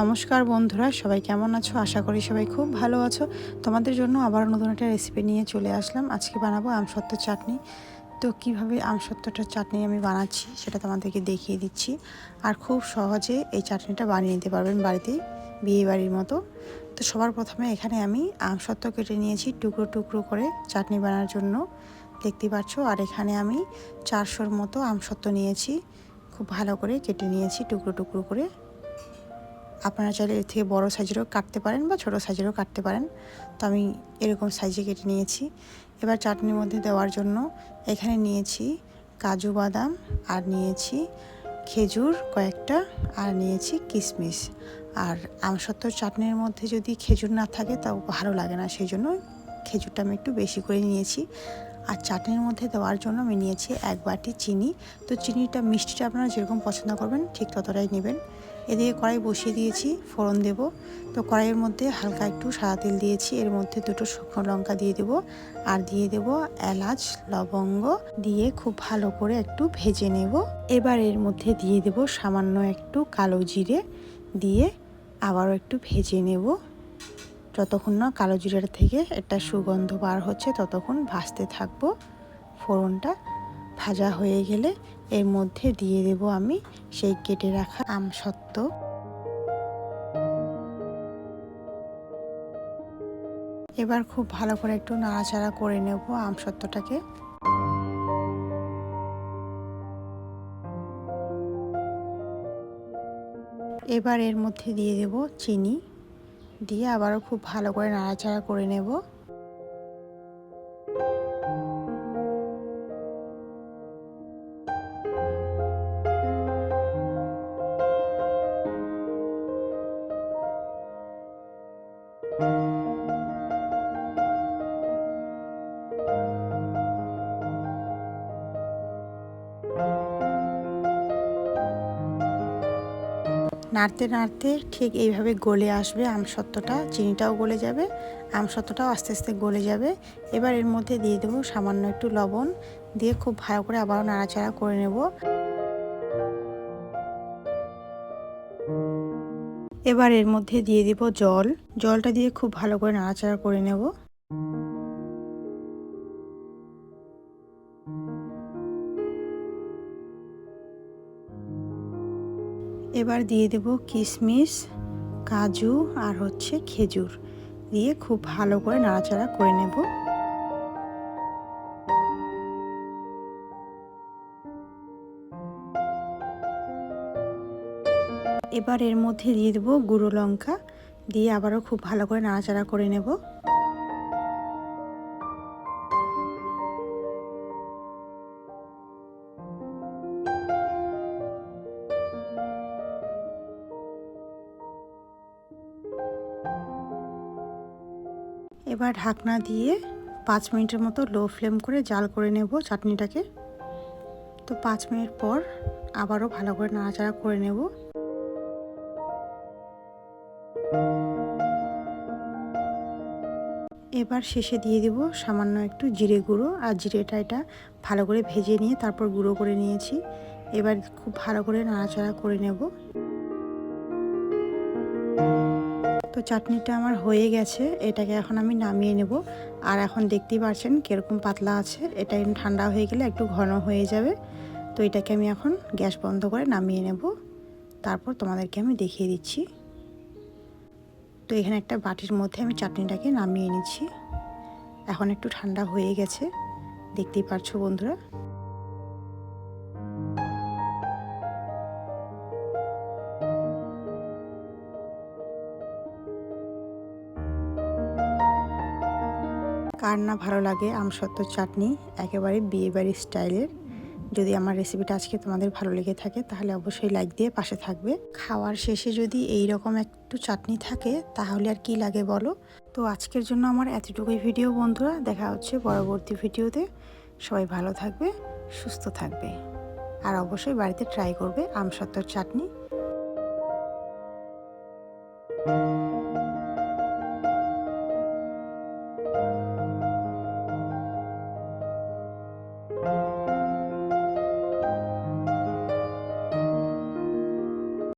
নমস্কার বন্ধুরা, সবাই কেমন আছো? আশা করি সবাই খুব ভালো আছো। তোমাদের জন্য আবার নতুন একটা রেসিপি নিয়ে চলে আসলাম। আজকে বানাবো আমসত্ত্ব চাটনি। তো কীভাবে আমসত্ত্বটার চাটনি আমি বানাচ্ছি সেটা তোমাদেরকে দেখিয়ে দিচ্ছি। আর খুব সহজে এই চাটনিটা বানিয়ে নিতে পারবেন বাড়িতে, বিয়ে বাড়ির মতো। তো সবার প্রথমে এখানে আমি আমসত্ত্ব কেটে নিয়েছি টুকরো টুকরো করে চাটনি বানানোর জন্য। দেখতে পাচ্ছ? আর এখানে আমি চারশোর মতো আমসত্ত্ব নিয়েছি। খুব ভালো করে কেটে নিয়েছি টুকরো টুকরো করে। আপনারা চাইলে এর থেকে বড়ো সাইজেরও কাটতে পারেন বা ছোটো সাইজেরও কাটতে পারেন। তো আমি এরকম সাইজে কেটে নিয়েছি। এবার চাটনির মধ্যে দেওয়ার জন্য এখানে নিয়েছি কাজু বাদাম, আর নিয়েছি খেজুর কয়েকটা, আর নিয়েছি কিশমিশ আর আমসত্ত্বর চাটনির মধ্যে যদি খেজুর না থাকে তাও ভালো লাগে না, সেই জন্য খেজুরটা আমি একটু বেশি করে নিয়েছি। আর চাটনির মধ্যে দেওয়ার জন্য আমি নিয়েছি এক বাটি চিনি। তো চিনিটা, মিষ্টিটা আপনারা যেরকম পছন্দ করবেন ঠিক ততটাই নেবেন। এদিকে কড়াই বসিয়ে দিয়েছি, ফোড়ন দেব। তো কড়াইয়ের মধ্যে হালকা একটু সাদা তেল দিয়েছি, এর মধ্যে দুটো শুকনো লঙ্কা দিয়ে দেব আর দিয়ে দেব এলাচ, লবঙ্গ দিয়ে খুব ভালো করে একটু ভেজে নেব। এবার এর মধ্যে দিয়ে দেব সামান্য একটু কালো জিরে দিয়ে আবারও একটু ভেজে নেব। যতক্ষণ না কালো জিরার থেকে একটা সুগন্ধ বার হচ্ছে, ততক্ষণ ভাজতে থাকব ফোড়নটা। ভাজা হয়ে গেলে এর মধ্যে দিয়ে দেব আমি সেই কেটে রাখা আমসত্ত্ব এবার খুব ভালো করে একটু নাড়াচাড়া করে নেব আমসত্ত্বটাকে এবার এর মধ্যে দিয়ে দেব চিনি। দিয়ে আবারও খুব ভালো করে নাড়াচাড়া করে নেব। নাড়তে নাড়তে ঠিক এইভাবে গলে আসবে আমসত্ত্বটা চিনিটাও গলে যাবে আমসত্ত্বটাও আস্তে আস্তে গলে যাবে। এবার এর মধ্যে দিয়ে দেবো সামান্য একটু লবণ, দিয়ে খুব ভালো করে আবারও নাড়াচাড়া করে নেব। এবার এর মধ্যে দিয়ে দেব জল, জলটা দিয়ে খুব ভালো করে নাড়াচাড়া করে নেব। এবার দিয়ে দেব কিশমিশ, কাজু আর হচ্ছে খেজুর। দিয়ে খুব ভালো করে নাড়াচাড়া করে নেব। এবার এর মধ্যে দিয়ে দেবো গুঁড়ো লঙ্কা। দিয়ে আবারও খুব ভালো করে নাড়াচাড়া করে নেব। এবার ঢাকনা দিয়ে পাঁচ মিনিটের মতো লো ফ্লেম করে জাল করে নেব চাটনিটাকে। তো পাঁচ মিনিট পর আবারও ভালো করে নাড়াচাড়া করে নেব। এবার শেষে দিয়ে দেব সামান্য একটু জিরে গুঁড়ো। আর জিরেটা এটা ভালো করে ভেজে নিয়ে তারপর গুঁড়ো করে নিয়েছি। এবার খুব ভালো করে নাড়াচাড়া করে নেব। তো চাটনিটা আমার হয়ে গেছে, এটাকে এখন আমি নামিয়ে নেব। আর এখন দেখতেই পাচ্ছেন কীরকম পাতলা আছে, এটা ঠান্ডা হয়ে গেলে একটু ঘন হয়ে যাবে। তো এটাকে আমি এখন গ্যাস বন্ধ করে নামিয়ে নেব। তারপর তোমাদেরকে আমি দেখিয়ে দিচ্ছি। তো এখানে একটা বাটির মধ্যে আমি চাটনিটাকে নামিয়ে নিচ্ছি। এখন একটু ঠান্ডা হয়ে গেছে, দেখতেই পারছ বন্ধুরা? কার না ভালো লাগে আমসত্ত্ব চাটনি, একেবারে বিয়েবাড়ির স্টাইলের। যদি আমার রেসিপিটা আজকে তোমাদের ভালো লেগে থাকে, তাহলে অবশ্যই লাইক দিয়ে পাশে থাকবে। খাওয়ার শেষে যদি এই রকম একটু চাটনি থাকে, তাহলে আর কি লাগে বলো? তো আজকের জন্য আমার এতটুকুই ভিডিও বন্ধুরা। দেখা হচ্ছে পরবর্তী ভিডিওতে সবাই ভালো থাকবে, সুস্থ থাকবে। আর অবশ্যই বাড়িতে ট্রাই করবে আমসত্ত্বর চাটনি।